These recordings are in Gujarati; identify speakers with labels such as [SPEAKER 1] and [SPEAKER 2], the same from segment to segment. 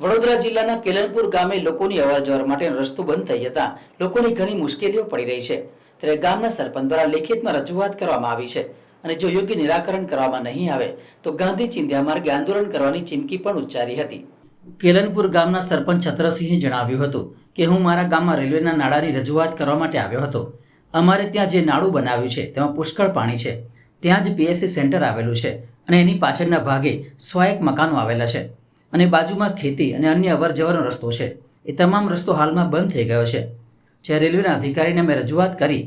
[SPEAKER 1] વડોદરા જિલ્લાના કેલનપુર ગામે લોકોની અવરજવર માટેનો રસ્તો બંધ થઈ જતા લોકોની ઘણી મુશ્કેલીઓ પડી રહી છે. ત્યારે ગામના સરપંચ દ્વારા લેખિતમાં રજૂઆત કરવામાં આવી છે અને જો યોગ્ય નિરાકરણ કરવામાં નહીં આવે, તો ગાંધી ચિંધ્યા માર્ગે આંદોલન કરવાની ચીમકી પણ ઉચ્ચારી હતી. કેલનપુર ગામના સરપંચ છત્રસિંહે જણાવ્યું હતું કે, હું મારા ગામમાં રેલવેના નાળાની રજૂઆત કરવા માટે આવ્યો હતો. અમારે ત્યાં જે નાળું બનાવ્યું છે, તેમાં પુષ્કળ પાણી છે. ત્યાં જ પીએસસી સેન્ટર આવેલું છે અને એની પાછળના ભાગે સ્વાયક મકાનો આવેલા છે. અને બાજુમાં ખેતી અને અન્ય અવર જવરનો રસ્તો છે. એ તમામ રસ્તો હાલમાં બંધ થઈ ગયો છે. જ્યારે રેલવેના અધિકારીને મેં રજૂઆત કરી,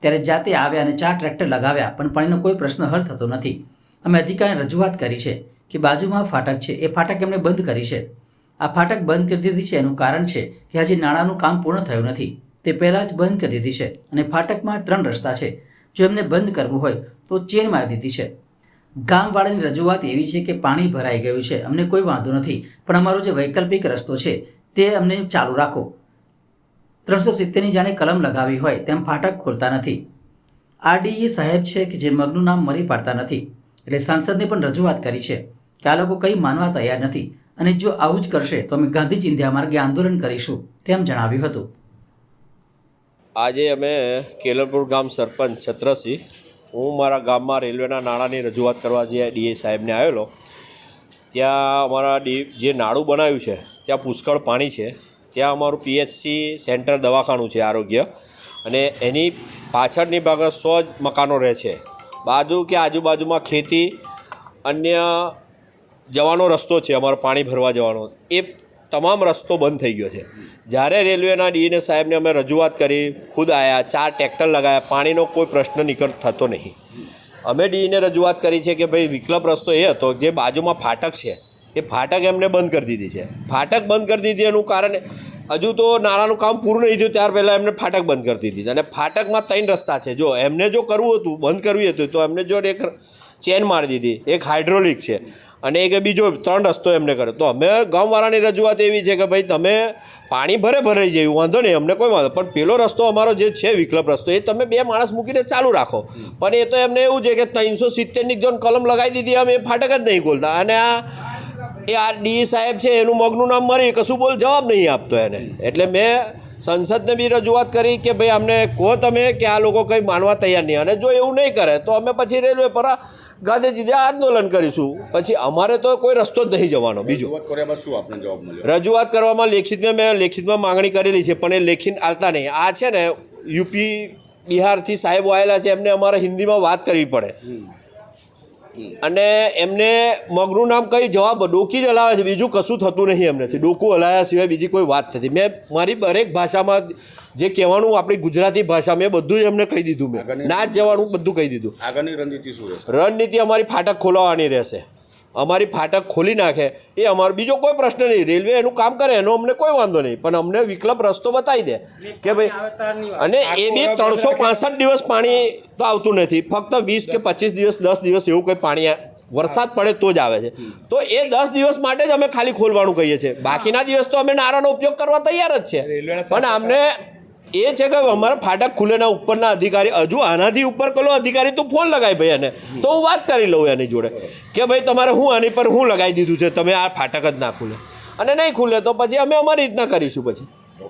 [SPEAKER 1] ત્યારે જાતે આવ્યા અને ચાર ટ્રેક્ટર લગાવ્યા, પણ પાણીનો કોઈ પ્રશ્ન હલ થતો નથી. અમે અધિકારીને રજૂઆત કરી છે કે બાજુમાં ફાટક છે. એ ફાટક એમણે બંધ કરી છે. આ ફાટક બંધ કરી દીધી છે એનું કારણ છે કે હજી નાણાંનું કામ પૂર્ણ થયું નથી. તે પહેલાં જ બંધ કરી દીધી છે અને ફાટકમાં ત્રણ રસ્તા છે. જો એમને બંધ કરવું હોય તો ચેન મારી દીધી છે. ગામવાળાની રજૂઆત એવી છે કે પાણી ભરાઈ ગયું છે, અમને કોઈ વાંધો નથી, પણ અમારો જે વૈકલ્પિક રસ્તો છે, તે અમને ચાલુ રાખો. ત્રણસો સિત્તેરની જાણે કલમ લગાવી હોય તેમ ફાટક ખોલતા નથી. આરડીએ સાહેબ છે કે જે મગનું નામ મરી પાડતા નથી. એટલે સાંસદને પણ રજૂઆત કરી છે કે આ લોકો કંઈ માનવા તૈયાર નથી અને જો આવું જ કરશે તો અમે ગાંધી ચિંધ્યા માર્ગે આંદોલન કરીશું તેમ જણાવ્યું હતું.
[SPEAKER 2] આજે અમે કેલરપુર ગામ સરપંચ છત્રસિંહ હું મારા ગામમાં રેલવેના નાણાંની રજૂઆત કરવા જે ડીએ સાહેબને આવેલો, ત્યાં અમારા ડી, જે નાળું બનાવ્યું છે, ત્યાં પુષ્કળ પાણી છે. ત્યાં અમારું પીએચસી સેન્ટર દવાખાનું છે આરોગ્ય અને એની પાછળની ભાગે સો જ મકાનો રહે છે. બાજુ કે આજુબાજુમાં ખેતી, અન્ય જવાનો રસ્તો છે, અમારો પાણી ભરવા જવાનો. એ તમામ રસ્તો બંધ થઈ ગયો છે. જ્યારે રેલવેના ડીને સાહેબને અમે રજૂઆત કરી, ખુદ આવ્યા ચાર ટ્રેક્ટર લગાવ્યા પાણીનો કોઈ પ્રશ્ન નિકળ થતો નહીં. અમે ડીઈને રજૂઆત કરી છે કે ભાઈ વિકલ્પ રસ્તો એ હતો જે બાજુમાં ફાટક છે, એ ફાટક એમને બંધ કરી દીધી છે. ફાટક બંધ કરી દીધી એનું કારણ હજુ તો નાળાનું કામ પૂરું નહીં થયું, ત્યાર પહેલાં એમને ફાટક બંધ કરી દીધી. અને ફાટકમાં ત્રણ રસ્તા છે. જો એમને જો કરવું હતું, બંધ કરવી હતું, તો એમને જો એક ચેન મારી દીધી. એક હાઇડ્રોલિક છે. અને એક બીજો ત્રણ રસ્તો એમને કર્યો. તો અમે ગામવાળાની રજૂઆત એવી છે કે ભાઈ, તમે પાણી ભરે ભરાઈ જાય વાંધો નહીં, અમને કોઈ વાંધો પણ પેલો રસ્તો અમારો જે છે, વિકલ્પ રસ્તો, એ તમે બે માણસ મૂકીને ચાલુ રાખો. પણ એ તો એમને એવું છે કે ત્રણસો સિત્તેરની જોન કલમ લગાવી દીધી, અમે ફાટક જ નહીં ખોલતા. અને આ, એ આ ડી સાહેબ છે, એનું મગનું નામ મરી કશું બોલ જવાબ નહીં આપતો એને. એટલે મેં સંસદને બી રજૂઆત કરી કે ભાઈ અમને કહો તમે કે આ લોકો કંઈ માનવા તૈયાર નહીં. અને જો એવું નહીં કરે તો અમે પછી રેલવે પર ગાંધીજી આંદોલન કરીશું. પછી અમારે તો કોઈ રસ્તો જ નહીં જવાનો. બીજો.
[SPEAKER 3] રજૂઆત
[SPEAKER 2] કરવામાં લેખિતમાં મેં લેખિતમાં માંગણી કરેલી છે પણ એ લેખિત આલતા નહીં. આ છે ને યુપી બિહારથી સાહેબો આવેલા છે એમને અમારે હિન્દીમાં વાત કરવી પડે. અને એમને મગનું નામ કઈ જવાબ ડોકી જ હલાવે છે. બીજું કશું થતું નહીં એમનેથી ડોકું હલાવ્યા સિવાય બીજી કોઈ વાત નથી. મેં મારી દરેક ભાષામાં જે કહેવાનું આપણી ગુજરાતી ભાષા મેં બધું એમને કહી દીધું મેં. ના જવાનું બધું કહી દીધું.
[SPEAKER 3] આગળની રણનીતિ શું
[SPEAKER 2] રણનીતિ અમારી ફાટક ખોલાવવાની રહેશે. અમારી ફાટક ખોલી નાખે એ અમારો બીજો કોઈ પ્રશ્ન નહીં. રેલવે એનું કામ કરે એનો અમને કોઈ વાંધો નહીં. પણ અમને વિકલ્પ રસ્તો બતાવી દે. કે ભાઈ અને એ બી ત્રણસો પાસઠ દિવસ પાણી તો આવતું નથી. ફક્ત વીસ કે પચીસ દિવસ દસ દિવસ એવું કંઈ પાણી વરસાદ પડે તો જ આવે છે. તો એ દસ દિવસ માટે જ અમે ખાલી ખોલવાનું કહીએ છીએ. બાકીના દિવસ તો અમે નારાનો ઉપયોગ કરવા તૈયાર જ છે. પણ અમને એ છે કે અમારા ફાટક ખુલેના ઉપરના અધિકારી, હજુ આનાથી ઉપર કલો અધિકારી તો ફોન લગાવી ભાઈ એને. તો હું વાત કરી લઉં એની જોડે કે ભાઈ તમારે હું આની પર હું લગાવી દીધું છે? તમે આ ફાટક જ ના ખુલે. અને નહીં ખુલે તો પછી અમે અમારી રીતના કરીશું પછી.